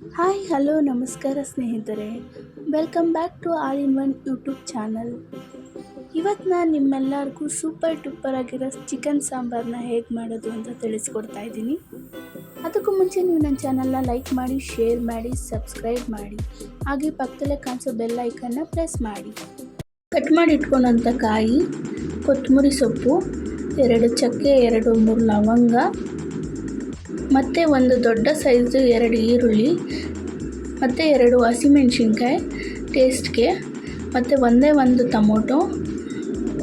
Hi, hello, ನಮಸ್ಕಾರ ಸ್ನೇಹಿತರೆ. Welcome back to all in one YouTube channel ಇವತ್ತು ನಾನು ನಿಮ್ಮೆಲ್ಲರಿಗೂ ಸೂಪರ್ ಟೂಪರ್ ಆಗಿರೋ ಚಿಕನ್ ಸಾಂಬಾರನ್ನ ಹೇಗೆ ಮಾಡೋದು ಅಂತ ತಿಳಿಸ್ಕೊಡ್ತಾ ಇದ್ದೀನಿ. ಅದಕ್ಕೂ ಮುಂಚೆ ನೀವು ನನ್ನ ಚಾನಲ್ನ ಲೈಕ್ ಮಾಡಿ ಶೇರ್ ಮಾಡಿ ಸಬ್ಸ್ಕ್ರೈಬ್ ಮಾಡಿ. ಹಾಗೆ ಪಕ್ಕದಲ್ಲೇ ಕಾಣಿಸೋ ಬೆಲ್ ಐಕನ್ನ ಪ್ರೆಸ್ ಮಾಡಿ. ಕಟ್ ಮಾಡಿ ಇಟ್ಕೊಂಡಂಥ ಕಾಯಿ ಕೊತ್ತಂಬರಿ ಸೊಪ್ಪು, ಎರಡು ಚಕ್ಕೆ, ಎರಡು ಮೂರು ಲವಂಗ ಮತ್ತು ಒಂದು ದೊಡ್ಡ ಸೈಜು ಎರಡು ಈರುಳ್ಳಿ, ಮತ್ತು ಎರಡು ಹಸಿಮೆಣ್ಸಿನ್ಕಾಯಿ ಟೇಸ್ಟ್ಗೆ ಮತ್ತು ಒಂದೇ ಒಂದು ಟೊಮೊಟೊ,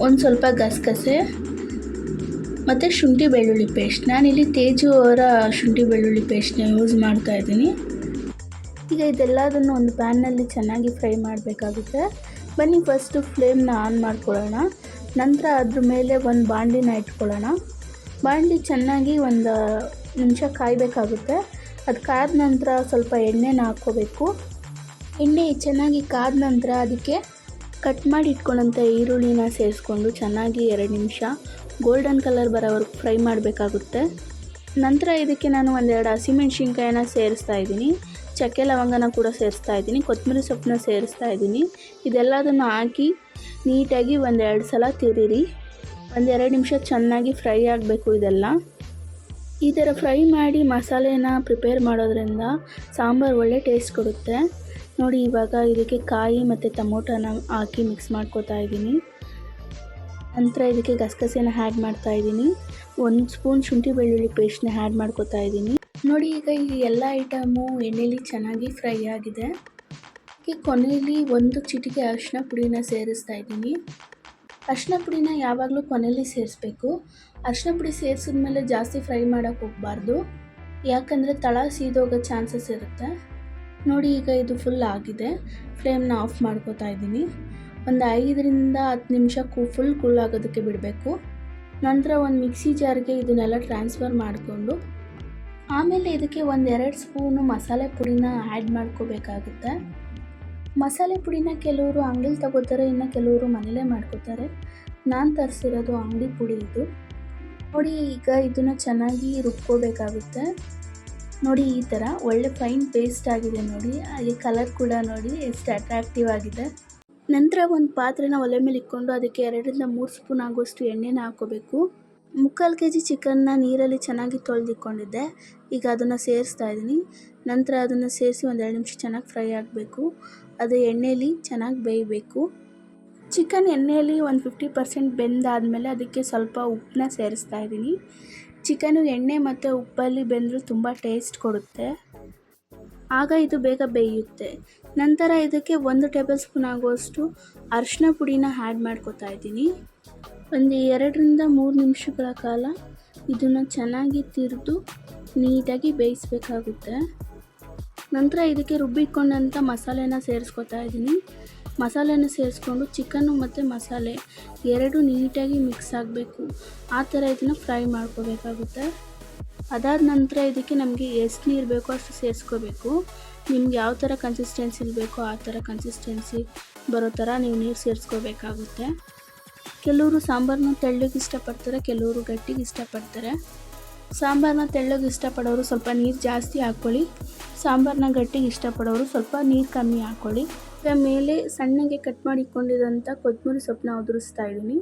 ಒಂದು ಸ್ವಲ್ಪ ಗಸಗಸೆ, ಮತ್ತು ಶುಂಠಿ ಬೆಳ್ಳುಳ್ಳಿ ಪೇಸ್ಟ್ ನಾನಿಲ್ಲಿ ತೇಜು ಅವರ ಶುಂಠಿ ಬೆಳ್ಳುಳ್ಳಿ ಪೇಸ್ಟ್ನ ಯೂಸ್ ಮಾಡ್ತಾ ಇದ್ದೀನಿ. ಈಗ ಇದೆಲ್ಲದನ್ನು ಒಂದು ಪ್ಯಾನ್ನಲ್ಲಿ ಚೆನ್ನಾಗಿ ಫ್ರೈ ಮಾಡಬೇಕಾಗುತ್ತೆ. ಬನ್ನಿ ಫಸ್ಟು ಫ್ಲೇಮ್ನ ಆನ್ ಮಾಡ್ಕೊಳ್ಳೋಣ. ನಂತರ ಅದ್ರ ಮೇಲೆ ಒಂದು ಬಾಣಲಿನ ಇಟ್ಕೊಳ್ಳೋಣ. ಬಾಣಲಿ ಚೆನ್ನಾಗಿ ಒಂದು ನಿಮಿಷ ಕಾಯಬೇಕಾಗುತ್ತೆ. ಅದು ಕಾದ ನಂತರ ಸ್ವಲ್ಪ ಎಣ್ಣೆನ ಹಾಕ್ಕೋಬೇಕು. ಎಣ್ಣೆ ಚೆನ್ನಾಗಿ ಕಾದ ನಂತರ ಅದಕ್ಕೆ ಕಟ್ ಮಾಡಿ ಇಟ್ಕೊಂಡಂಥ ಈರುಳ್ಳಿನ ಸೇರಿಸ್ಕೊಂಡು ಚೆನ್ನಾಗಿ ಎರಡು ನಿಮಿಷ ಗೋಲ್ಡನ್ ಕಲರ್ ಬರೋವರೆಗೂ ಫ್ರೈ ಮಾಡಬೇಕಾಗುತ್ತೆ. ನಂತರ ಇದಕ್ಕೆ ನಾನು ಒಂದೆರಡು ಹಸಿಮೆಣ್ಸಿನ್ಕಾಯನ್ನ ಸೇರಿಸ್ತಾ ಇದ್ದೀನಿ. ಚಕ್ಕೆ ಲವಂಗನ ಕೂಡ ಸೇರಿಸ್ತಾ ಇದ್ದೀನಿ. ಕೊತ್ತಂಬರಿ ಸೊಪ್ಪನ್ನ ಸೇರಿಸ್ತಾ ಇದ್ದೀನಿ. ಇದೆಲ್ಲದನ್ನು ಹಾಕಿ ನೀಟಾಗಿ ಒಂದೆರಡು ಸಲ ತಿರಿರಿ. ಒಂದೆರಡು ನಿಮಿಷ ಚೆನ್ನಾಗಿ ಫ್ರೈ ಆಗಬೇಕು ಇದೆಲ್ಲ. ಈ ಥರ ಫ್ರೈ ಮಾಡಿ ಮಸಾಲೆನ ಪ್ರಿಪೇರ್ ಮಾಡೋದ್ರಿಂದ ಸಾಂಬಾರು ಒಳ್ಳೆ ಟೇಸ್ಟ್ ಕೊಡುತ್ತೆ. ನೋಡಿ, ಇವಾಗ ಇದಕ್ಕೆ ಕಾಯಿ ಮತ್ತು ಟೊಮೊಟೊನ ಹಾಕಿ ಮಿಕ್ಸ್ ಮಾಡ್ಕೋತಾ ಇದ್ದೀನಿ. ನಂತರ ಇದಕ್ಕೆ ಗಸಗಸೆನ ಆ್ಯಡ್ ಮಾಡ್ತಾ ಇದ್ದೀನಿ. ಒಂದು ಸ್ಪೂನ್ ಶುಂಠಿ ಬೆಳ್ಳುಳ್ಳಿ ಪೇಸ್ಟ್ನ ಆ್ಯಡ್ ಮಾಡ್ಕೋತಾ ಇದ್ದೀನಿ. ನೋಡಿ, ಈಗ ಈ ಎಲ್ಲ ಐಟಮು ಎಣ್ಣೆಲಿ ಚೆನ್ನಾಗಿ ಫ್ರೈ ಆಗಿದೆ. ಈ ಕೊನೆಯಲ್ಲಿ ಒಂದು ಚಿಟಿಕೆ ಅರಿಶಿನ ಪುಡಿನ ಸೇರಿಸ್ತಾ ಇದ್ದೀನಿ. ಅರಿಶಿನ ಪುಡಿನ ಯಾವಾಗಲೂ ಕೊನೆಯಲ್ಲಿ ಸೇರಿಸ್ಬೇಕು. ಅರಿಶಿನ ಪುಡಿ ಸೇರಿಸಿದ್ಮೇಲೆ ಜಾಸ್ತಿ ಫ್ರೈ ಮಾಡೋಕೆ ಹೋಗಬಾರ್ದು. ಯಾಕಂದರೆ ತಳ ಸೀದೋಗೋ ಚಾನ್ಸಸ್ ಇರುತ್ತೆ. ನೋಡಿ ಈಗ ಇದು ಫುಲ್ ಆಗಿದೆ. ಫ್ಲೇಮ್ನ ಆಫ್ ಮಾಡ್ಕೋತಾ ಇದ್ದೀನಿ. ಒಂದು ಐದರಿಂದ ಹತ್ತು ನಿಮಿಷ ಕೂ ಫುಲ್ ಕೂಲ್ ಆಗೋದಕ್ಕೆ ಬಿಡಬೇಕು. ನಂತರ ಒಂದು ಮಿಕ್ಸಿ ಜಾರ್ಗೆ ಇದನ್ನೆಲ್ಲ ಟ್ರಾನ್ಸ್ಫರ್ ಮಾಡಿಕೊಂಡು, ಆಮೇಲೆ ಇದಕ್ಕೆ ಒಂದೆರಡು ಸ್ಪೂನು ಮಸಾಲೆ ಪುಡಿನ ಆ್ಯಡ್ ಮಾಡ್ಕೋಬೇಕಾಗುತ್ತೆ. ಮಸಾಲೆ ಪುಡಿನ ಕೆಲವರು ಅಂಗಡಿಲಿ ತಗೋತಾರೆ, ಇನ್ನು ಕೆಲವರು ಮನೇಲೇ ಮಾಡ್ಕೋತಾರೆ. ನಾನು ತರಿಸಿರೋದು ಅಂಗಡಿ ಪುಡಿ ಇದು. ನೋಡಿ, ಈಗ ಇದನ್ನು ಚೆನ್ನಾಗಿ ರುಬ್ಕೋಬೇಕಾಗುತ್ತೆ. ನೋಡಿ, ಈ ಥರ ಒಳ್ಳೆ ಫೈನ್ ಪೇಸ್ಟ್ ಆಗಿದೆ ನೋಡಿ. ಹಾಗೆ ಕಲರ್ ಕೂಡ ನೋಡಿ, ಎಷ್ಟು ಅಟ್ರಾಕ್ಟಿವ್ ಆಗಿದೆ. ನಂತರ ಒಂದು ಪಾತ್ರೆನ ಒಲೆ ಮೇಲೆ ಇಕ್ಕೊಂಡು ಅದಕ್ಕೆ ಎರಡರಿಂದ ಮೂರು ಸ್ಪೂನ್ ಆಗುವಷ್ಟು ಎಣ್ಣೆನ ಹಾಕೋಬೇಕು. ಮುಕ್ಕಾಲು ಕೆ ಜಿ ಚಿಕನ್ನ ನೀರಲ್ಲಿ ಚೆನ್ನಾಗಿ ತೊಳೆದಿಕ್ಕೊಂಡಿದ್ದೆ ಈಗ ಅದನ್ನು ಸೇರಿಸ್ತಾ ಇದ್ದೀನಿ. ನಂತರ ಅದನ್ನು ಸೇರಿಸಿ ಒಂದೆರಡು ನಿಮಿಷ ಚೆನ್ನಾಗಿ ಫ್ರೈ ಆಗಬೇಕು. ಅದು ಎಣ್ಣೆಯಲ್ಲಿ ಚೆನ್ನಾಗಿ ಬೇಯಬೇಕು. ಚಿಕನ್ ಎಣ್ಣೆಯಲ್ಲಿ ಒಂದು ಫಿಫ್ಟಿ ಪರ್ಸೆಂಟ್ ಬೆಂದಾದಮೇಲೆ ಅದಕ್ಕೆ ಸ್ವಲ್ಪ ಉಪ್ಪನ್ನ ಸೇರಿಸ್ತಾ ಇದ್ದೀನಿ. ಚಿಕನು ಎಣ್ಣೆ ಮತ್ತು ಉಪ್ಪಲ್ಲಿ ಬೆಂದರೂ ತುಂಬ ಟೇಸ್ಟ್ ಕೊಡುತ್ತೆ. ಆಗ ಇದು ಬೇಗ ಬೇಯುತ್ತೆ. ನಂತರ ಇದಕ್ಕೆ ಒಂದು ಟೇಬಲ್ ಸ್ಪೂನ್ ಆಗುವಷ್ಟು ಅರಿಶಿನ ಪುಡಿನ ಆ್ಯಡ್ ಮಾಡ್ಕೋತಾ ಇದ್ದೀನಿ. ಒಂದು ಎರಡರಿಂದ ಮೂರು ನಿಮಿಷಗಳ ಕಾಲ ಇದನ್ನು ಚೆನ್ನಾಗಿ ತಿರಿದು ನೀಟಾಗಿ ಬೇಯಿಸ್ಬೇಕಾಗುತ್ತೆ. ನಂತರ ಇದಕ್ಕೆ ರುಬ್ಬಿಕೊಂಡಂಥ ಮಸಾಲೆನ ಸೇರಿಸ್ಕೊತಾ ಇದ್ದೀನಿ. ಮಸಾಲೆನ ಸೇರಿಸ್ಕೊಂಡು ಚಿಕನ್ನು ಮತ್ತು ಮಸಾಲೆ ಎರಡು ನೀಟಾಗಿ ಮಿಕ್ಸ್ ಆಗಬೇಕು. ಆ ಥರ ಇದನ್ನು ಫ್ರೈ ಮಾಡ್ಕೋಬೇಕಾಗುತ್ತೆ. ಅದಾದ ನಂತರ ಇದಕ್ಕೆ ನಮಗೆ ಎಷ್ಟು ನೀರು ಬೇಕೋ ಅಷ್ಟು ಸೇರಿಸ್ಕೋಬೇಕು. ನಿಮ್ಗೆ ಯಾವ ಥರ ಕನ್ಸಿಸ್ಟೆನ್ಸಿ ಬೇಕೋ ಆ ಥರ ಕನ್ಸಿಸ್ಟೆನ್ಸಿ ಬರೋ ಥರ ನೀವು ನೀರು ಸೇರಿಸ್ಕೋಬೇಕಾಗುತ್ತೆ. ಕೆಲವರು ಸಾಂಬಾರನ್ನ ತೆಳ್ಳಗೆ ಇಷ್ಟಪಡ್ತಾರೆ, ಕೆಲವರು ಗಟ್ಟಿಗೆ ಇಷ್ಟಪಡ್ತಾರೆ. ಸಾಂಬಾರನ್ನ ತೆಳ್ಳಗೆ ಇಷ್ಟಪಡೋರು ಸ್ವಲ್ಪ ನೀರು ಜಾಸ್ತಿ ಹಾಕ್ಕೊಳ್ಳಿ. ಸಾಂಬಾರನ್ನ ಗಟ್ಟಿಗೆ ಇಷ್ಟಪಡೋರು ಸ್ವಲ್ಪ ನೀರು ಕಮ್ಮಿ ಹಾಕ್ಕೊಳ್ಳಿ. ಮೇಲೆ ಸಣ್ಣಗೆ ಕಟ್ ಮಾಡಿ ಇಟ್ಕೊಂಡಿರೋಂಥ ಕೊತ್ತಂಬರಿ ಸೊಪ್ಪನ್ನ ಉದುರಿಸ್ತಾ ಇದ್ದೀನಿ.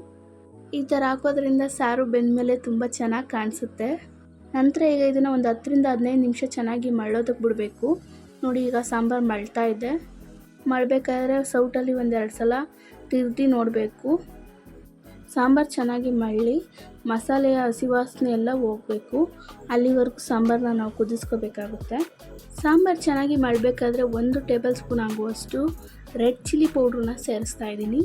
ಈ ಥರ ಹಾಕೋದ್ರಿಂದ ಸಾರು ಬೆಂದಮೇಲೆ ತುಂಬ ಚೆನ್ನಾಗಿ ಕಾಣಿಸುತ್ತೆ. ನಂತರ ಈಗ ಇದನ್ನು ಒಂದು ಹತ್ತರಿಂದ ಹದಿನೈದು ನಿಮಿಷ ಚೆನ್ನಾಗಿ ಮಳ್ಳೋದಕ್ಕೆ ಬಿಡಬೇಕು. ನೋಡಿ, ಈಗ ಸಾಂಬಾರು ಮಳ್ತಾ ಇದೆ. ಮಳ್ಬೇಕಾದ್ರೆ ಸೌಟಲ್ಲಿ ಒಂದೆರಡು ಸಲ ತಿರುತಿ ನೋಡಬೇಕು. ಸಾಂಬಾರು ಚೆನ್ನಾಗಿ ಮಳ್ಳಿ, ಮಸಾಲೆಯ ಹಸಿವಾಸನೆ ಎಲ್ಲ ಹೋಗಬೇಕು. ಅಲ್ಲಿವರೆಗೂ ಸಾಂಬಾರನ್ನ ನಾವು ಕುದಿಸ್ಕೋಬೇಕಾಗುತ್ತೆ. ಸಾಂಬಾರು ಚೆನ್ನಾಗಿ ಮಾಡಬೇಕಾದ್ರೆ ಒಂದು ಟೇಬಲ್ ಸ್ಪೂನ್ ಆಗುವಷ್ಟು ರೆಡ್ ಚಿಲ್ಲಿ ಪೌಡ್ರನ್ನ ಸೇರಿಸ್ತಾ ಇದ್ದೀನಿ.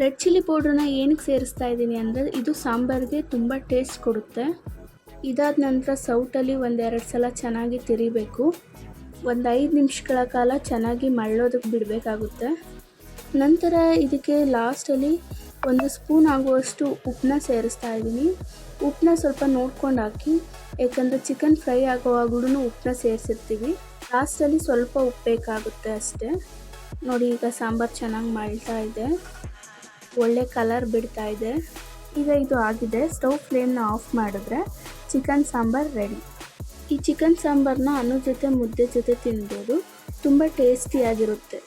ರೆಡ್ ಚಿಲ್ಲಿ ಪೌಡ್ರನ್ನ ಏನಕ್ಕೆ ಸೇರಿಸ್ತಾ ಇದ್ದೀನಿ ಅಂದರೆ ಇದು ಸಾಂಬಾರಿಗೆ ತುಂಬ ಟೇಸ್ಟ್ ಕೊಡುತ್ತೆ. ಇದಾದ ನಂತರ ಸೌಟಲ್ಲಿ ಒಂದೆರಡು ಸಲ ಚೆನ್ನಾಗಿ ತಿರಿಬೇಕು. ಒಂದು ಐದು ನಿಮಿಷಗಳ ಕಾಲ ಚೆನ್ನಾಗಿ ಮಳ್ಳೋದಕ್ಕೆ ಬಿಡಬೇಕಾಗುತ್ತೆ. ನಂತರ ಇದಕ್ಕೆ ಲಾಸ್ಟಲ್ಲಿ ಒಂದು ಸ್ಪೂನ್ ಆಗುವಷ್ಟು ಉಪ್ಪನ್ನ ಸೇರಿಸ್ತಾ ಇದ್ದೀನಿ. ಉಪ್ಪನ್ನ ಸ್ವಲ್ಪ ನೋಡ್ಕೊಂಡು ಹಾಕಿ, ಯಾಕಂದರೆ ಚಿಕನ್ ಫ್ರೈ ಆಗೋವಾಗೂ ಉಪ್ಪನ್ನ ಸೇರಿಸಿರ್ತೀವಿ. ಲಾಸ್ಟಲ್ಲಿ ಸ್ವಲ್ಪ ಉಪ್ಪು ಬೇಕಾಗುತ್ತೆ ಅಷ್ಟೇ. ನೋಡಿ, ಈಗ ಸಾಂಬಾರು ಚೆನ್ನಾಗಿ ಮಾಡ್ತಾ ಇದೆ. ಒಳ್ಳೆ ಕಲರ್ ಬಿಡ್ತಾ ಇದೆ. ಈಗ ಇದು ಆಗಿದೆ. ಸ್ಟವ್ ಫ್ಲೇಮ್ನ ಆಫ್ ಮಾಡಿದ್ರೆ ಚಿಕನ್ ಸಾಂಬಾರು ರೆಡಿ ಈ ಚಿಕನ್ ಸಾಂಬಾರನ್ನ ಅನ್ನದ ಜೊತೆ ಮುದ್ದೆ ಜೊತೆ ತಿನ್ಬೋದು. ತುಂಬ ಟೇಸ್ಟಿಯಾಗಿರುತ್ತೆ